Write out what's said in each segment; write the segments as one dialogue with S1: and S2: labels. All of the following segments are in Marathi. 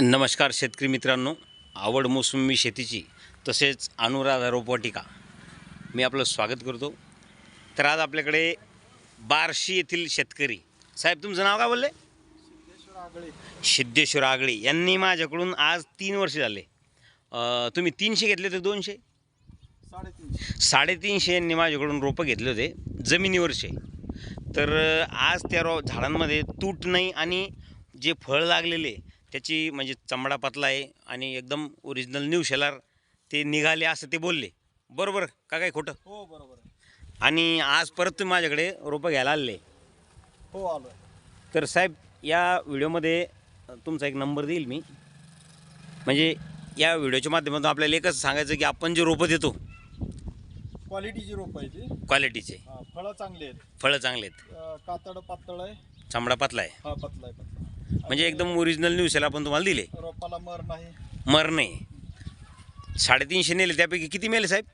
S1: नमस्कार शेतकरी मित्रांनो. आवड मोसमी शेतीची तसेच अनुराधा रोपवाटिका. मी आपलं स्वागत करतो. तर आज आपल्याकडे बार्शी येथील शेतकरी. साहेब तुमचं नाव काय बोलले? सिद्धेश्वर आगळे. यांनी माझ्याकडून आज तीन वर्ष झाले. तुम्ही तीनशे घेतले होते दोनशे?
S2: साडेतीनशे.
S1: साडेतीनशे यांनी माझ्याकडून रोपं घेतले होते जमिनीवरचे. तर आज त्या रो झाडांमध्ये तूट नाही आणि जे फळ लागलेले त्याची म्हणजे चमडा पातला आहे आणि एकदम ओरिजिनल न्यू शेलार ते निघाले असं ते बोलले. बरोबर का काय खोटं?
S2: हो बरोबर
S1: आणि आज परत तुम्ही माझ्याकडे रोपं घ्यायला आले
S2: हो आलोय
S1: तर साहेब या व्हिडिओमध्ये तुमचा एक नंबर देईल मी. म्हणजे या व्हिडिओच्या माध्यमातून आपल्याला एकच सांगायचं की आपण जे रोपं देतो
S2: क्वालिटीची रोप ती.
S1: क्वालिटीचे
S2: फळं चांगली आहेत.
S1: फळं चांगले आहेत.
S2: कातड पातळ आहे.
S1: चमडा पातला आहे.
S2: हा पतला आहे पतला
S1: म्हणजे एकदम ओरिजिनल न्यूजला आपण तुम्हाला दिले.
S2: रोपाला मर नाही.
S1: मर नाही. साडेतीनशे नेले त्यापैकी किती मेले साहेब?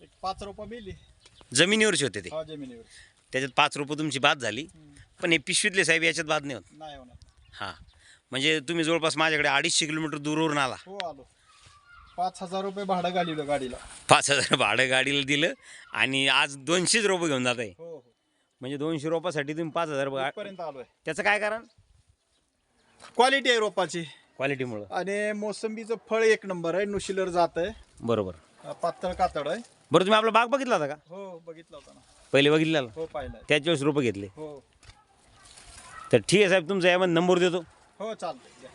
S2: एक पाच रोपं मिली.
S1: जमिनीवरचे होते ते.
S2: हा जमिनीवर
S1: त्याच्यात पाच रुपये तुमची बाद झाली. पण हे पिशवीतले साहेब याच्यात बाद नाही होत.
S2: नाही होणार.
S1: हां. म्हणजे तुम्ही जवळपास माझ्याकडे अडीचशे किलोमीटर दूरवरून आला.
S2: हो आलो. पाच हजार रुपये भाडं घालिलं गाडीला.
S1: पाच हजार भाडं गाडीला दिलं आणि आज दोनशेच रोपं घेऊन जात आहे
S2: हो हो.
S1: म्हणजे दोनशे रोपासाठी तुम्ही पाच हजार बघा
S2: पर्यंत आलोय.
S1: त्याचं काय कारण?
S2: क्वालिटी आहे रोपाची.
S1: क्वालिटीमुळं
S2: आणि मोसंबीचं फळ एक नंबर आहे नुशिलर जात आहे.
S1: बरोबर.
S2: पातळ कातड आहे.
S1: बरं तुम्ही आपला बाग बघितला होता का?
S2: हो बघितलं होतं ना.
S1: पहिले बघितलेला
S2: हो पाहिलंय.
S1: त्याच वेळेस रोपं घेतले.
S2: हो.
S1: तर ठीक आहे साहेब तुमचा यामध्ये नंबर देतो.
S2: हो चालतंय.